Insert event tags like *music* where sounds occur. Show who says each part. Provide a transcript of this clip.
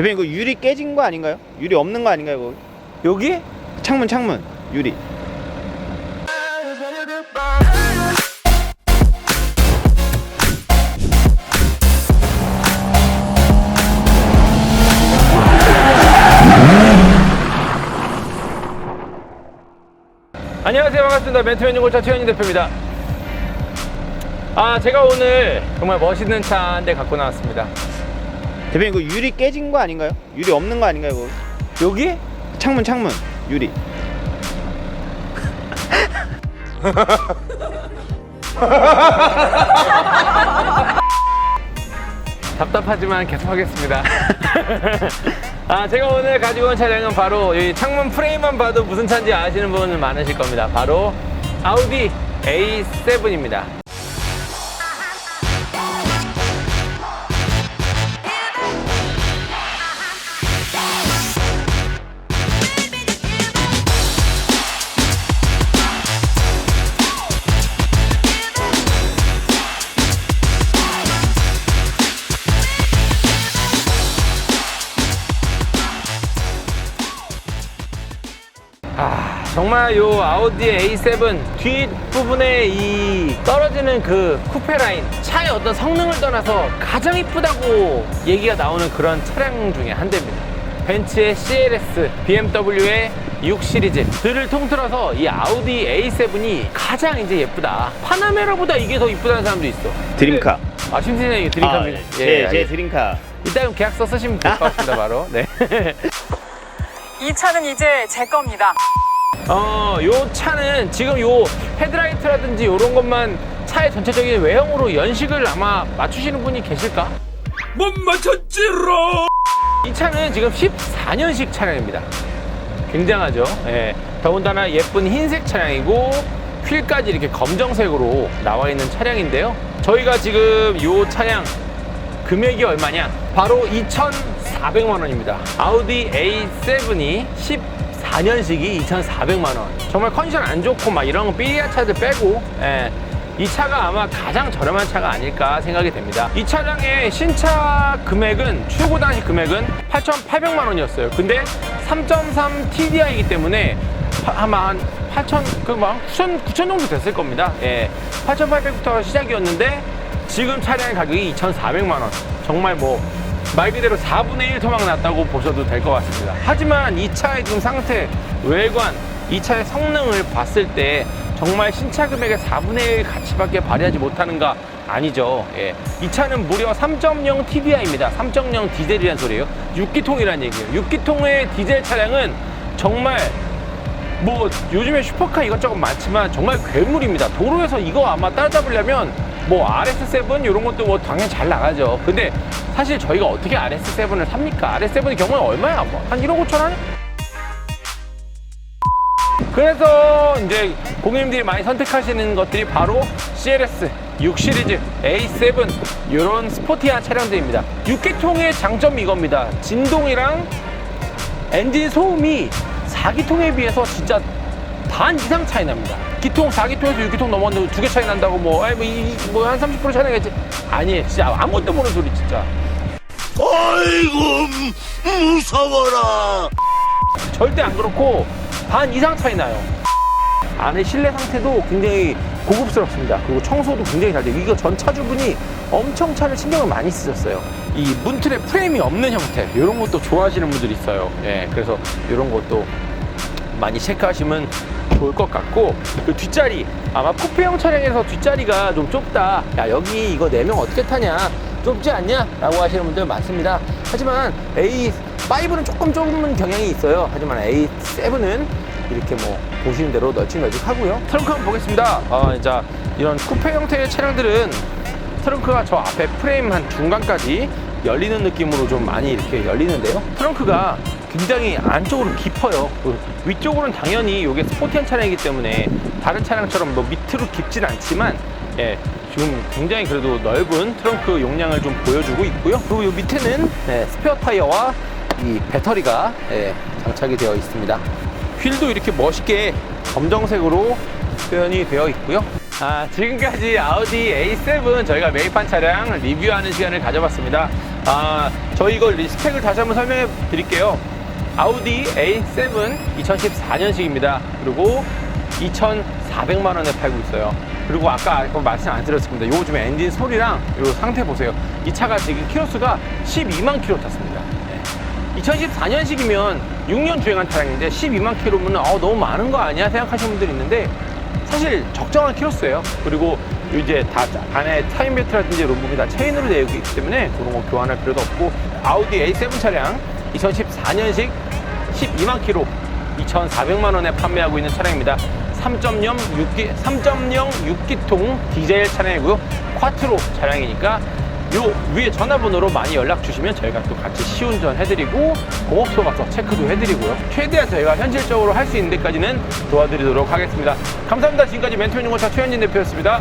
Speaker 1: 대표님 그 유리 깨진 거 아닌가요? 유리 없는 거 아닌가요? 거기? 여기? 창문 창문 유리.
Speaker 2: 안녕하세요 반갑습니다 멘트맨 유골차 최현희 대표입니다 아 제가 오늘 정말 멋있는 차 한 대 갖고 나왔습니다
Speaker 1: 대표님 그 유리 깨진 거 아닌가요? 유리 없는 거 아닌가요? 거기?
Speaker 2: 여기?
Speaker 1: 창문 창문 유리. *laughs*
Speaker 2: 답답하지만 계속하겠습니다 *laughs* 아 제가 오늘 가지고 온 차량은 바로 이 창문 프레임만 봐도 무슨 차인지 아시는 분 많으실 겁니다 바로 아우디 A7입니다 정말 요 아우디 A7 뒷부분에 이 떨어지는 그 쿠페 라인 차의 어떤 성능을 떠나서 가장 이쁘다고 얘기가 나오는 그런 차량 중에 한 대입니다. 벤츠의 CLS, BMW의 6 시리즈 들을 통틀어서 이 아우디 A7이 가장 이제 예쁘다. 파나메라보다 이게 더 이쁘다는 사람도 있어.
Speaker 1: 드림카.
Speaker 2: 아, 심신의 드림카입니다.
Speaker 1: 아, 제, 제
Speaker 2: 알겠습니다.
Speaker 1: 드림카.
Speaker 2: 이따 계약서 쓰시면 될 것 같습니다, 바로. 네.
Speaker 3: 이 차는 이제 제 겁니다.
Speaker 2: 어, 요 차는 지금 요 헤드라이트라든지 요런 것만 차의 전체적인 외형으로 연식을 아마 맞추시는 분이 계실까?
Speaker 4: 못 맞췄지롱
Speaker 2: 이 차는 지금 14년식 차량입니다. 굉장하죠. 예. 더군다나 예쁜 흰색 차량이고 휠까지 이렇게 검정색으로 나와 있는 차량인데요. 저희가 지금 요 차량 금액이 얼마냐? 바로 2,400만 원입니다. 아우디 A7이 14년식이 2,400만 원. 정말 컨디션 안 좋고 막 이런 삐리아 차들 빼고 예. 이 차가 아마 가장 저렴한 차가 아닐까 생각이 됩니다. 이 차량의 신차 금액은 최고 당시 금액은 8,800만 원이었어요. 근데 3.3 TDI이기 때문에 파- 아마 한 8천 그막 9천 9천 정도 됐을 겁니다. 예, 8,800부터 시작이었는데 지금 차량 가격이 2,400만 원. 정말 뭐 말 그대로 4분의 1 토막 났다고 보셔도 될 것 같습니다. 하지만 이 차의 지금 상태, 외관, 이 차의 성능을 봤을 때 정말 신차 금액의 4분의 1 가치밖에 발휘하지 못하는가 아니죠. 예. 이 차는 무려 3.0 TDI입니다. 3.0 디젤이라는 소리예요. 6기통이라는 얘기예요. 6기통의 디젤 차량은 정말 뭐 요즘에 슈퍼카 이것저것 많지만 정말 괴물입니다. 도로에서 이거 아마 따라잡으려면 뭐 RS7 이런 것도 뭐 당연히 잘 나가죠. 근데 사실 저희가 어떻게 RS7을 삽니까? RS7의 경우는 얼마야? 뭐 한 1억 5천 원? 그래서 이제 고객님들이 많이 선택하시는 것들이 바로 CLS 6 시리즈 A7 이런 스포티한 차량들입니다. 6기통의 장점이 이겁니다. 진동이랑 엔진 소음이 4기통에 비해서 진짜 반 이상 차이 납니다. 기통 4기통에서 6기통 넘었는데 두 개 차이 난다고 뭐, 아이 뭐, 뭐한 30% 차이 나겠지? 아니에요. 진짜 아무것도 모르는 소리 진짜.
Speaker 4: 아이고 무서워라
Speaker 2: 절대 안 그렇고 반 이상 차이 나요. 안에 실내 상태도 굉장히 고급스럽습니다. 그리고 청소도 굉장히 잘 돼요. 이거 전 차주분이 엄청 차를 신경을 많이 쓰셨어요. 이 문틀에 프레임이 없는 형태 이런 것도 좋아하시는 분들이 있어요. 예, 그래서 이런 것도 많이 체크하시면 좋을 것 같고 그 뒷자리 아마 쿠페형 차량에서 뒷자리가 좀 좁다. 야 여기 이거 네명 어떻게 타냐? 좁지 않냐? 라고 하시는 분들 많습니다. 하지만 A5는 조금 좁은 경향이 있어요. 하지만 A7은 이렇게 뭐 보시는 대로 널찍널찍 하고요. 트렁크 한번 보겠습니다. 어, 자 이런 쿠페 형태의 차량들은 트렁크가 저 앞에 프레임 한 중간까지 열리는 느낌으로 좀 많이 이렇게 열리는데요. 트렁크가 굉장히 안쪽으로 깊어요. 그 위쪽으로는 당연히 이게 스포티한 차량이기 때문에 다른 차량처럼 뭐 밑으로 깊진 않지만 예, 지금 굉장히 그래도 넓은 트렁크 용량을 좀 보여주고 있고요. 그리고 이 밑에는 예, 스페어 타이어와 이 배터리가 예, 장착이 되어 있습니다. 휠도 이렇게 멋있게 검정색으로 표현이 되어 있고요. 아, 지금까지 아우디 A7 저희가 매입한 차량 리뷰하는 시간을 가져봤습니다. 아, 저희 이거 스펙을 다시 한번 설명해 드릴게요. 아우디 A7 2014년식입니다. 그리고 2,400만 원에 팔고 있어요. 그리고 아까 말씀 안 드렸습니다. 요거 좀 엔진 소리랑 요 상태 보세요. 이 차가 지금 키로수가 12만 킬로 탔습니다. 2014년식이면 6년 주행한 차량인데 12만 킬로면 어, 너무 많은 거 아니야 생각하시는 분들이 있는데 사실 적정한 키로수예요. 그리고 이제 다 안에 타임 벨트라든지 이런 부분이 다 체인으로 되어 있기 때문에 그런 거 교환할 필요도 없고 아우디 A7 차량 2014년식 12만 킬로 2,400만 원에 판매하고 있는 차량입니다. 3.0 6기 3.0 6기통 디젤 차량이고요. 쿼트로 차량이니까 요 위에 전화번호로 많이 연락 주시면 저희가 또 같이 시운전 해드리고 공업소 가서 체크도 해드리고요. 최대한 저희가 현실적으로 할 수 있는 데까지는 도와드리도록 하겠습니다. 감사합니다. 지금까지 멘토 인증공차 최현진 대표였습니다.